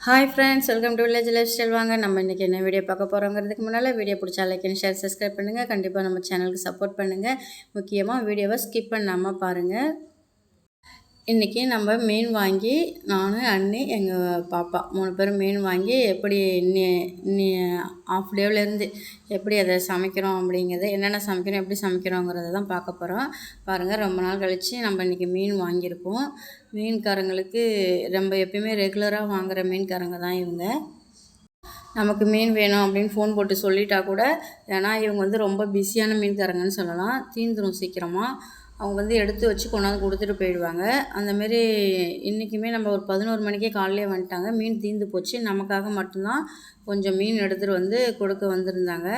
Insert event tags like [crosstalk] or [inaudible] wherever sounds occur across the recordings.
Hi friends welcome to village life style வாங்க நம்ம இன்றைக்கி என்ன வீடியோ பார்க்க போகிறோங்கிறதுக்கு முன்னால் வீடியோ பிடிச்சா லைக் அண்ட் ஷேர் சப்ஸ்கிரைப் பண்ணுங்கள் கண்டிப்பாக நம்ம சேனலுக்கு சப்போர்ட் பண்ணுங்கள் முக்கியமாக வீடியோவை ஸ்கிப் பண்ணாமல் பாருங்கள் இன்றைக்கி நம்ம மீன் வாங்கி நான் அண்ணி எங்கள் பாப்பா மூணு பேரும் மீன் வாங்கி எப்படி நீ நீ ஆஃப் டேவிலேருந்து எப்படி அதை சமைக்கிறோம் அப்படிங்கிறத என்னென்ன சமைக்கிறோம் எப்படி சமைக்கிறோங்கிறத தான் பார்க்க போகிறோம் பாருங்கள் ரொம்ப நாள் கழித்து நம்ம இன்றைக்கி மீன் வாங்கியிருக்கோம். மீன்காரங்களுக்கு ரொம்ப எப்பயுமே ரெகுலராக வாங்குகிற மீன்காரங்க தான் இவங்க. நமக்கு மீன் வேணும் அப்படின்னு ஃபோன் போட்டு சொல்லிட்டா கூட ஏன்னா இவங்க வந்து ரொம்ப பிஸியான மீன்காரங்கன்னு சொல்லலாம். தீந்துடும் சீக்கிரமாக அவங்க வந்து எடுத்து வச்சு கொண்டாந்து கொடுத்துட்டு போயிடுவாங்க. அந்தமாரி இன்றைக்குமே நம்ம ஒரு பதினோரு மணிக்கே காலையிலே வந்துட்டாங்க. மீன் தீர்ந்து போச்சு. நமக்காக மட்டும்தான் கொஞ்சம் மீன் எடுத்துகிட்டு வந்து கொடுக்க வந்திருந்தாங்க.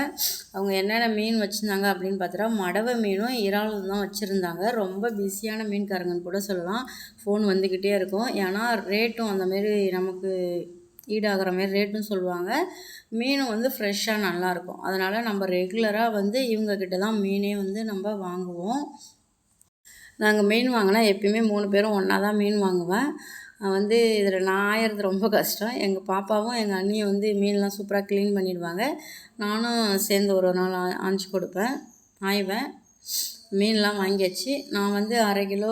அவங்க என்னென்ன மீன் வச்சுருந்தாங்க அப்படின்னு பார்த்தா மடவை மீனும் இறால் தான் வச்சுருந்தாங்க. ரொம்ப பிஸியான மீன்காரங்கன்னு கூட சொல்லலாம். ஃபோன் வந்துக்கிட்டே இருக்கும். ஏன்னா ரேட்டும் அந்தமாரி நமக்கு ஈடாகிற மாரி ரேட்டும் சொல்லுவாங்க. மீனும் வந்து ஃப்ரெஷ்ஷாக நல்லாயிருக்கும். அதனால் நம்ம ரெகுலராக வந்து இவங்கக்கிட்ட தான் மீனே வந்து நம்ம வாங்குவோம். நாங்கள் மீன் வாங்கினா எப்பயுமே மூணு பேரும் ஒன்றா தான் மீன் வாங்குவேன். வந்து இதில் நான் ஆயிறது ரொம்ப கஷ்டம். எங்கள் பாப்பாவும் எங்கள் அண்ணியும் வந்து மீன்லாம் சூப்பராக க்ளீன் பண்ணிடுவாங்க. நானும் சேர்ந்து ஒரு நாள் ஆஞ்சு கொடுப்பேன். ஆய்வேன். மீன்லாம் வாங்கியாச்சு. நான் வந்து அரை கிலோ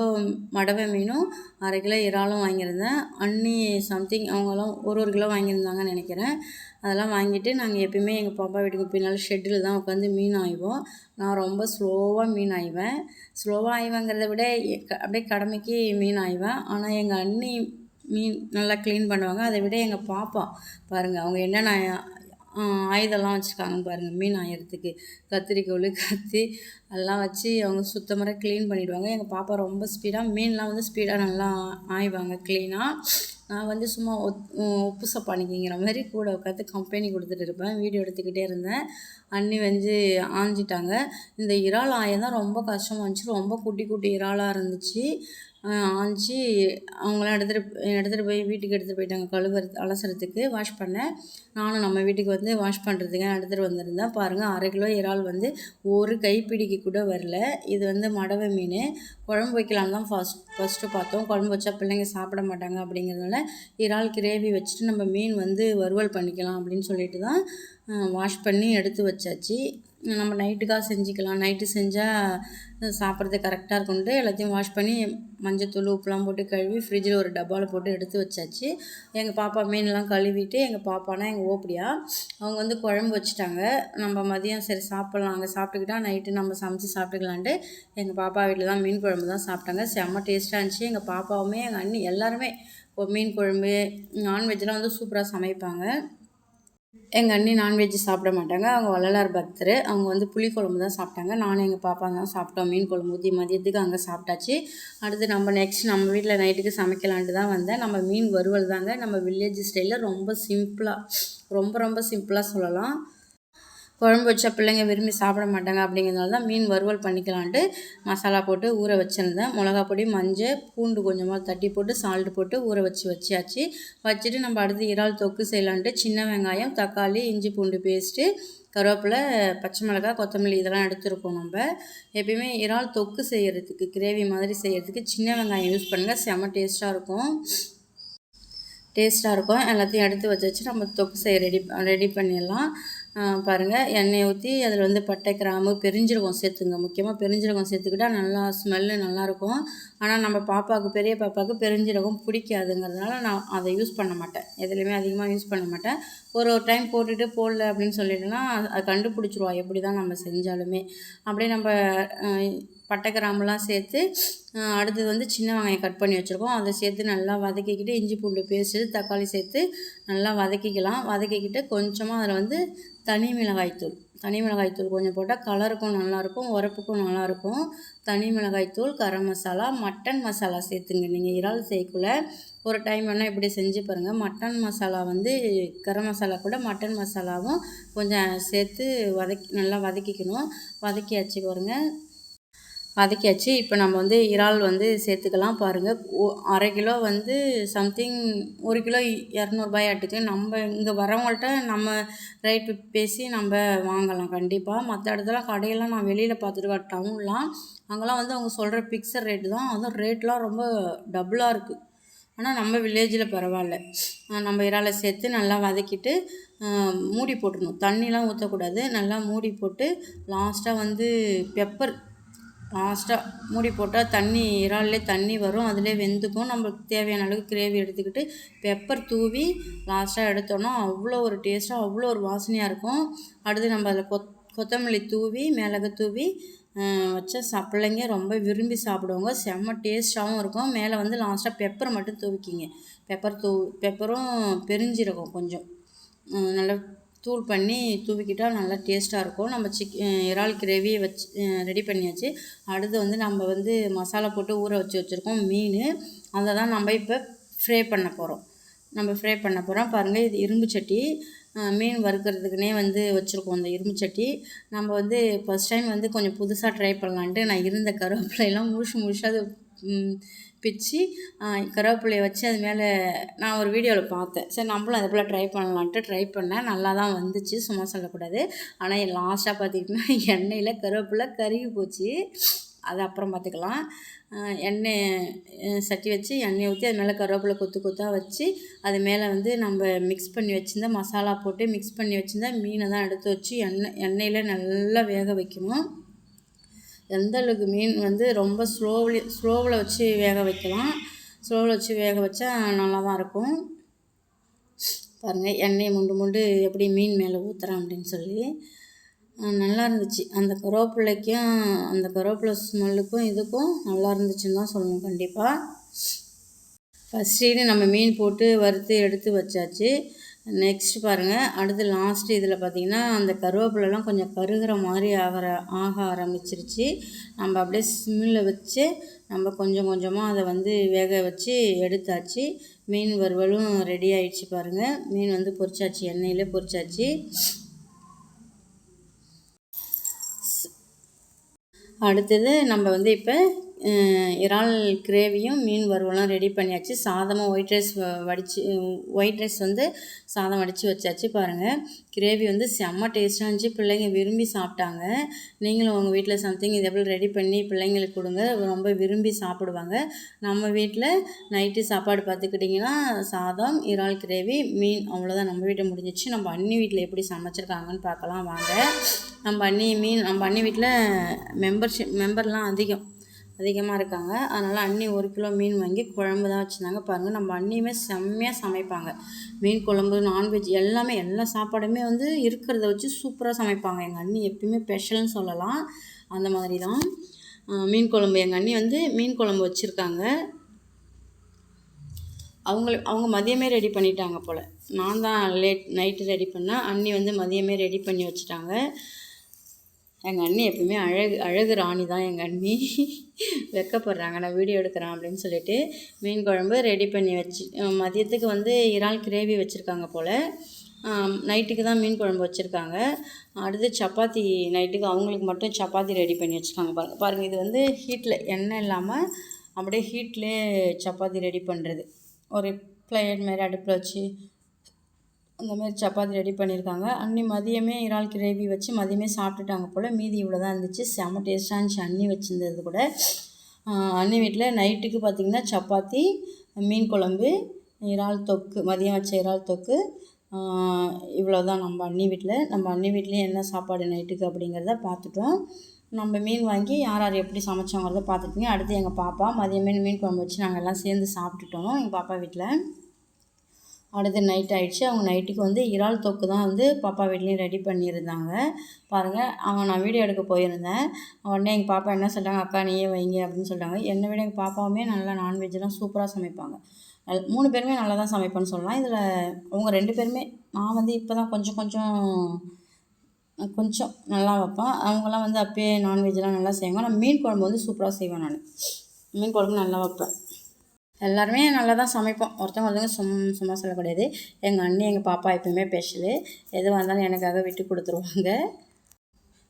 மடவை மீனும் அரை கிலோ இறாலும் வாங்கியிருந்தேன். அண்ணி சம்திங் அவங்களாம் ஒரு ஒரு கிலோ வாங்கியிருந்தாங்கன்னு நினைக்கிறேன். அதெல்லாம் வாங்கிட்டு நாங்கள் எப்பயுமே எங்கள் பாப்பா வீட்டுக்கு பின்னால் ஷெட்டில் தான் உட்காந்து மீன் ஆய்வோம். நான் ரொம்ப ஸ்லோவாக மீன் ஆய்வேன். ஸ்லோவாக ஆய்வேங்கிறத விட அப்படியே கடமைக்கு மீன் ஆய்வேன். ஆனால் எங்கள் அண்ணி மீன் நல்லா க்ளீன் பண்ணுவாங்க. அதை விட எங்கள் பாப்பா பாருங்கள் அவங்க என்னென்ன ஆயுதம்லாம் வச்சுருக்காங்கன்னு பாருங்கள் மீன் ஆயிரத்துக்கு கத்திரிக்கோள் கத்தி எல்லாம் வச்சு அவங்க சுத்தமாக க்ளீன் பண்ணிவிடுவாங்க எங்கள் பாப்பா ரொம்ப ஸ்பீடாக மீன்லாம் வந்து ஸ்பீடாக நல்லா ஆய்வாங்க. க்ளீனாக நான் வந்து சும்மா உப்பு சப்பானிக்கிங்கிற மாதிரி கூட உட்காந்து கம்பெனி கொடுத்துட்டு இருப்பேன். வீடியோ எடுத்துக்கிட்டே இருந்தேன். அண்ணி வந்து ஆஞ்சிட்டாங்க. இந்த இறால் ஆயம் தான் ரொம்ப கஷ்டமாக இருந்துச்சு. ரொம்ப குட்டி குட்டி இறாலாக இருந்துச்சு. ஆஞ்சி அவங்களாம் எடுத்துகிட்டு எடுத்துகிட்டு போய் வீட்டுக்கு எடுத்துகிட்டு போயிட்டாங்க. கழுவுறது அலசுறதுக்கு வாஷ் பண்ணேன் நானும் நம்ம வீட்டுக்கு வந்து வாஷ் பண்ணுறதுக்கு எடுத்துகிட்டு வந்திருந்தேன். பாருங்கள் அரை கிலோ இறால் வந்து ஒரு கைப்பிடிக்கு கூட வரல. இது வந்து மடவை மீன். குழம்பு வைக்கலாம் தான் ஃபஸ்ட் ஃபஸ்ட்டு பார்த்தோம். குழம்பு வச்சா பிள்ளைங்க சாப்பிட மாட்டாங்க அப்படிங்கிறதுனால இறால் கிரேவி வச்சுட்டு நம்ம மீன் வந்து வறுவல் பண்ணிக்கலாம் அப்படின்னு சொல்லிட்டு தான் வாஷ் பண்ணி எடுத்து வச்சாச்சு. நம்ம நைட்டுக்காக செஞ்சுக்கலாம். நைட்டு செஞ்சால் சாப்பிட்றது கரெக்டாக இருக்கும்ட்டு எல்லாத்தையும் வாஷ் பண்ணி மஞ்சத்தூள் உப்புலாம் போட்டு கழுவி ஃப்ரிட்ஜில் ஒரு டப்பாவில் போட்டு எடுத்து வச்சாச்சு. எங்கள் பாப்பா மீன்லாம் கழுவிட்டு எங்கள் பாப்பானா எங்கள் ஓப்படியா அவங்க வந்து குழம்பு வச்சுட்டாங்க. நம்ம மதியம் சரி சாப்பிட்லாம். அங்கே சாப்பிட்டுக்கிட்டா நைட்டு நம்ம சமைச்சு சாப்பிட்டுக்கலான்ட்டு எங்கள் பாப்பா வீட்டில் தான் மீன் குழம்பு தான் சாப்பிட்டாங்க. செம்ம டேஸ்ட்டாக இருந்துச்சு. எங்கள் பாப்பாவுமே எங்கள் அண்ணி எல்லாருமே மீன் குழம்பு நான்வெஜ்லாம் வந்து சூப்பராக சமைப்பாங்க. எங்கள் அண்ணி நான்வெஜ் சாப்பிட மாட்டாங்க. அவங்க வள்ளலார் பக்தர். அவங்க வந்து புளிக்குழம்பு தான் சாப்பிட்டாங்க. நானும் எங்கள் பாப்பா தான் சாப்பிட்டோம் மீன் குழம்பு. ஊற்றி மதியத்துக்கு அங்கே சாப்பிட்டாச்சு. அடுத்து நம்ம நெக்ஸ்ட் நம்ம வீட்டில் நைட்டுக்கு சமைக்கலான்ட்டு தான் வந்தேன். நம்ம மீன் வறுவல் தாங்க. நம்ம வில்லேஜ் ஸ்டைலில் ரொம்ப சிம்பிளாக ரொம்ப ரொம்ப சிம்பிளாக சொல்லலாம். குழம்பு வச்சா பிள்ளைங்க விரும்பி சாப்பிட மாட்டாங்க அப்படிங்கிறதுனால தான் மீன் வறுவல் பண்ணிக்கலான்ட்டு மசாலா போட்டு ஊற வச்சுருந்தேன். மிளகா பொடி மஞ்சள் பூண்டு கொஞ்சமாக தட்டி போட்டு சால்ட்டு போட்டு ஊற வச்சு வச்சியாச்சு வச்சுட்டு நம்ம அடுத்து இறால் தொக்கு செய்யலான்ட்டு சின்ன வெங்காயம் தக்காளி இஞ்சி பூண்டு பேஸ்ட்டு கருவேப்பிலை பச்சை மிளகா கொத்தமல்லி இதெல்லாம் எடுத்துருக்கோம் நம்ம. எப்பயுமே இறால் தொக்கு செய்கிறதுக்கு கிரேவி மாதிரி செய்கிறதுக்கு சின்ன வெங்காயம் யூஸ் பண்ணுங்கள் செம்ம டேஸ்ட்டாக இருக்கும். டேஸ்ட்டாக இருக்கும். எல்லாத்தையும் எடுத்து வச்சு வச்சு நம்ம தொக்கு செய்ய ரெடி ரெடி பண்ணிடலாம். பாருங்கள் எண்ணெயை ஊற்றி அதில் வந்து பட்டை கிராம்பு பெருஞ்சீரகம் சேர்த்துங்க. முக்கியமாக பெருஞ்சீரகம் சேர்த்துக்கிட்டால் நல்லா ஸ்மெல்லு நல்லாயிருக்கும் ஆனால் நம்ம பாப்பாவுக்கு பெரிய பாப்பாவுக்கு பெருஞ்சீரகம் பிடிக்காதுங்கிறதுனால நான் அதை யூஸ் பண்ண மாட்டேன். எதுலேயுமே அதிகமாக யூஸ் பண்ண மாட்டேன். ஒரு ஒரு டைம் போட்டுட்டு போடல அப்படின்னு சொல்லிட்டுனா அதை கண்டுபிடிச்சிருவா. எப்படி தான் நம்ம செஞ்சாலுமே. அப்படியே நம்ம பட்டை கிராம்புலாம் சேர்த்து அடுத்தது வந்து சின்ன வெங்காயம் கட் பண்ணி வச்சுருக்கோம். அதை சேர்த்து நல்லா வதக்கிக்கிட்டு இஞ்சி பூண்டு பேஸ்ட்டு தக்காளி சேர்த்து நல்லா வதக்கிக்கலாம். வதக்கிக்கிட்டு கொஞ்சமாக அதில் வந்து தனி மிளகாய்த்தூள் தனி மிளகாய்த்தூள் கொஞ்சம் போட்டால் கலருக்கும் நல்லாயிருக்கும் உரப்புக்கும் நல்லாயிருக்கும் தனி மிளகாய்த்தூள் கரம் மசாலா மட்டன் மசாலா சேர்த்துங்க. நீங்கள் இறால் செய்யக்குள்ள ஒரு டைம் வேணால் இப்படி செஞ்சு பாருங்கள் மட்டன் மசாலா வந்து கரம் மசாலா கூட மட்டன் மசாலாவும் கொஞ்சம் சேர்த்து வதக்கி நல்லா வதக்கிக்கணும். வதக்கியாச்சு பாருங்கள் வதக்கியாச்சு இப்போ நம்ம வந்து இறால் வந்து சேர்த்துக்கலாம் பாருங்கள் அரை கிலோ வந்து சம்திங் ஒரு கிலோ இரநூறுபாயாட்டுக்கு நம்ம இங்கே வரவங்கள்ட்ட நம்ம ரேட்டு பேசி நம்ம வாங்கலாம். கண்டிப்பாக மற்ற இடத்துல கடையெல்லாம் நான் வெளியில் பார்த்துட்டு டவுன்லாம் அங்கெல்லாம் வந்து அவங்க சொல்கிற பிக்சர் ரேட்டு தான். அதுவும் ரேட்லாம் ரொம்ப டபுளாக இருக்குது ஆனால் நம்ம வில்லேஜில் பரவாயில்ல. நம்ம இறாலை சேர்த்து நல்லா வதக்கிட்டு மூடி போட்டுடணும். தண்ணிலாம் ஊற்றக்கூடாது நல்லா மூடி போட்டு லாஸ்ட்டாக வந்து பெப்பர் லாஸ்ட்டாக மூடி போட்டால் தண்ணி இறால்லே தண்ணி வரும். அதிலே வெந்துக்கும். நம்மளுக்கு தேவையான அளவுக்கு கிரேவி எடுத்துக்கிட்டு பெப்பர் தூவி லாஸ்ட்டாக எடுத்தோன்னா அவ்வளோ ஒரு டேஸ்ட்டாக அவ்வளோ ஒரு வாசனையாக இருக்கும். அடுத்து நம்ம அதில் கொத் கொத்தமல்லி தூவி மிளகு தூவி வச்சா சா ரொம்ப விரும்பி சாப்பிடுவாங்க. செம்ம டேஸ்ட்டாகவும் இருக்கும். மேலே வந்து லாஸ்ட்டாக பெப்பரை மட்டும் தூவிக்கிங்க. பெப்பர் தூ பெப்பரும் பெருஞ்சீரகம் கொஞ்சம். நல்லா தூள் பண்ணி தூவிக்கிட்டால் நல்லா டேஸ்ட்டாக இருக்கும். நம்ம சிக் இறால் கிரேவி வச்சு ரெடி பண்ணியாச்சு. அடுத்து வந்து நம்ம வந்து மசாலா போட்டு ஊற வச்சு வச்சுருக்கோம் மீன். அதை தான் நம்ம இப்போ ஃப்ரை பண்ண போகிறோம் நம்ம ஃப்ரை பண்ண போகிறோம் பாருங்கள் இது இரும்பு சட்டி. மீன் வறுக்கிறதுக்குனே வந்து வச்சுருக்கோம் அந்த இரும்பு சட்டி. நம்ம வந்து ஃபஸ்ட் டைம் வந்து கொஞ்சம் புதுசாக ட்ரை பண்ணலான்ட்டு நான் இருந்த கருவேப்பிலையெல்லாம் முழுசு முழுசாக அது பிச்சு கருவேப்பிலையை வச்சு அது மேலே நான் ஒரு வீடியோவில் பார்த்தேன். சரி நம்மளும் அதை போல் ட்ரை பண்ணலான்ட்டு ட்ரை பண்ணேன். நல்லா தான் வந்துச்சு சும்மா சொல்லக்கூடாது. ஆனால் லாஸ்ட்டாக பார்த்திங்கன்னா [laughs] எண்ணெயில் கருவேப்பிலை கருகி போச்சு. அது அப்புறம் பார்த்துக்கலாம். எண்ணெய் சட்டி வச்சு எண்ணெய் ஊற்றி அது மேலே கருவேப்பிலை கொத்து கொத்தாக வச்சு அது மேலே வந்து நம்ம மிக்ஸ் பண்ணி வச்சுருந்தா மசாலா போட்டு மிக்ஸ் பண்ணி வச்சுருந்தா மீனை தான் எடுத்து வச்சு எண்ணெய் எண்ணெயில் நல்லா வேக வைக்கணும். எந்த அளவுக்கு மீன் வந்து ரொம்ப ஸ்லோவ்லி ஸ்லோவில் வச்சு வேக வைக்கலாம். ஸ்லோவில் வச்சு வேக வச்சா நல்லா தான் இருக்கும். பாருங்கள் எண்ணெயை முண்டு முண்டு எப்படி மீன் மேலே ஊற்றுறேன் அப்படின்னு சொல்லி. நல்லா இருந்துச்சு. அந்த கருவேப்பிள்ளைக்கும் அந்த கருவேப்பிலை ஸ்மெல்லுக்கும் இதுக்கும் நல்லா இருந்துச்சுன்னு தான் சொல்லணும் கண்டிப்பாக ஃபஸ்ட்டு நம்ம மீன் போட்டு வறுத்து எடுத்து வச்சாச்சு. நெக்ஸ்ட் பாருங்கள் அடுத்து லாஸ்ட்டு இதில் பார்த்திங்கன்னா அந்த கருவேப்பிலெலாம் கொஞ்சம் கருகிற மாதிரி ஆகிற ஆக ஆரம்பிச்சிருச்சு. நம்ம அப்படியே சிம்மில் வச்சு நம்ம கொஞ்சம் கொஞ்சமாக அதை வந்து வேக வச்சு எடுத்தாச்சு. மீன் வறுவலும் ரெடி ஆயிடுச்சு பாருங்கள் மீன் வந்து பொரிச்சாச்சு எண்ணெயிலே பொரிச்சாச்சு. அடுத்தது நம்ம வந்து இப்போ இறால் கிரேவியும் மீன் வறுவலும் ரெடி பண்ணியாச்சு. சாதமும் ஒயிட் ரைஸ் வடித்து ஒயிட் ரைஸ் வந்து சாதம் வடித்து வச்சாச்சு பாருங்கள் கிரேவி வந்து செம்ம டேஸ்ட்டாக இருந்துச்சு. பிள்ளைங்க விரும்பி சாப்பிட்டாங்க. நீங்களும் உங்கள் வீட்டில் சம்திங் இதே போல் ரெடி பண்ணி பிள்ளைங்களுக்கு கொடுங்க. ரொம்ப விரும்பி சாப்பிடுவாங்க. நம்ம வீட்டில் நைட்டு சாப்பாடு பார்த்துக்கிட்டிங்கன்னா சாதம் இறால் கிரேவி மீன் அவ்வளோதான் நம்ம வீட்டை முடிஞ்சிச்சு. நம்ம அண்ணி வீட்டில் எப்படி சமைச்சிருக்காங்கன்னு பார்க்கலாம். வாங்க. நம்ம அண்ணி மீன் நம்ம அண்ணி வீட்டில் மெம்பர்ஷிப் மெம்பர்லாம் அதிகம். அதிகமாக இருக்காங்க. அதனால் அண்ணி ஒரு கிலோ மீன் வாங்கி குழம்பு தான் வச்சுருந்தாங்க. பாருங்கள் நம்ம அண்ணியுமே செம்மையாக சமைப்பாங்க. மீன் குழம்பு நான்வெஜ் எல்லாமே எல்லா சாப்பாடுமே வந்து இருக்கிறத வச்சு சூப்பராக சமைப்பாங்க. எங்கள் அண்ணி எப்பயுமே ஸ்பெஷல்னு சொல்லலாம். அந்த மாதிரி தான். மீன் குழம்பு. எங்கள் அண்ணி வந்து மீன் குழம்பு வச்சுருக்காங்க. அவங்க அவங்க மதியமே ரெடி பண்ணிட்டாங்க போல். நான் தான் லேட் நைட்டு ரெடி பண்ணேன் அண்ணி வந்து மதியமே ரெடி பண்ணி வச்சுட்டாங்க. எங்கள் அண்ணி எப்பவுமே அழகு அழகு ராணி தான் எங்கள் அண்ணி. வெக்கப்படுறாங்க. நான் வீடியோ எடுக்கிறேன் அப்படின்னு சொல்லிட்டு மீன் குழம்பு ரெடி பண்ணி வச்சு மதியத்துக்கு வந்து இறால் கிரேவி வச்சுருக்காங்க போல். நைட்டுக்கு தான் மீன் குழம்பு வச்சுருக்காங்க. அடுத்து சப்பாத்தி நைட்டுக்கு அவங்களுக்கு மட்டும் சப்பாத்தி ரெடி பண்ணி வச்சுருக்காங்க. பாருங்கள் பாருங்கள் இது வந்து ஹீட்டில் எண்ணெய் இல்லாமல் அப்படியே ஹீட்லேயே சப்பாத்தி ரெடி பண்ணுறது ஒரு பிளேட் மாரி அடுப்பில் வச்சு அந்த மாதிரி சப்பாத்தி ரெடி பண்ணியிருக்காங்க. அன்னி மதியமே இறால் கிரேவி வச்சு மதியமே சாப்பிட்டுட்டாங்க போல். மீதி இவ்வளோ தான் இருந்துச்சு. செம டேஸ்ட்டாக இருந்துச்சு அண்ணி வச்சுருந்தது கூட. அன்னி வீட்டில் நைட்டுக்கு பார்த்திங்கன்னா சப்பாத்தி மீன் குழம்பு இறால் தொக்கு மதியம் வச்ச இறால் தொக்கு. இவ்வளோ தான் நம்ம அண்ணி வீட்டில் நம்ம அண்ணி வீட்லேயும் என்ன சாப்பாடு நைட்டுக்கு அப்படிங்கிறத பார்த்துட்டோம் நம்ம மீன் வாங்கி யார் யார் எப்படி சமைச்சோங்கிறத பார்த்துட்டீங்க அடுத்து எங்கள் பாப்பா மதியமே மீன் குழம்பு வச்சு நாங்கள் எல்லாம் சேர்ந்து சாப்பிட்டுட்டோம் எங்கள் பாப்பா வீட்டில் அடுத்து நைட் ஆகிடுச்சு அவங்க நைட்டுக்கு வந்து இறால் தொக்கு தான் வந்து பாப்பா வீட்லேயும் ரெடி பண்ணியிருந்தாங்க. பாருங்கள் அவங்க நான் வீடியோ எடுக்க போயிருந்தேன். உடனே எங்கள் பாப்பா என்ன சொல்லிட்டாங்க அக்கா நீயே வைங்க அப்படின்னு சொல்லிட்டாங்க என்னை விட எங்கள் பாப்பாவுமே நல்லா நான்வெஜ்லாம் சூப்பராக சமைப்பாங்க. மூணு பேருமே நல்லா தான் சமைப்பேன்னு சொல்லலாம். இதில் அவங்க ரெண்டு பேருமே நான் வந்து இப்போ தான் கொஞ்சம் கொஞ்சம் கொஞ்சம் நல்லா வைப்பேன். அவங்களாம் வந்து அப்பயே நான்வெஜ்லாம் நல்லா செய்வாங்க. நான் மீன் குழம்பு வந்து சூப்பராக செய்வேன் நான். மீன் குழம்பு நல்லா வைப்பேன். எல்லாருமே நல்லா தான் சமைப்போம். ஒருத்தவங்க ஒருத்தவங்க சும் சும்மா சொல்லக்கூடாது. எங்கள் அண்ணி எங்கள் பாப்பா எப்பயுமே ஸ்பெஷலு எதுவாக இருந்தாலும் எனக்காக விட்டு கொடுத்துருவாங்க.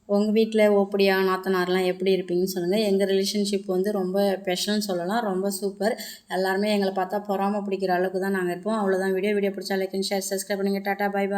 உங்கள் வீட்டில் ஓப்படியா நாத்தனார்லாம் எப்படி இருப்பீங்கன்னு சொல்லுங்கள் எங்கள் ரிலேஷன்ஷிப் வந்து ரொம்ப ஸ்பெஷல்னு சொல்லலாம். ரொம்ப சூப்பர் எல்லாருமே எங்களை பார்த்தா பொறாமல் பிடிக்கிற அளவுக்கு தான் நாங்கள் இருப்போம். அவ்வளோதான் வீடியோ வீடியோ பிடிச்சா லைக் ஷேர் சப்ஸ்கிரைப் பண்ணுங்கள் டாட்டா பை பா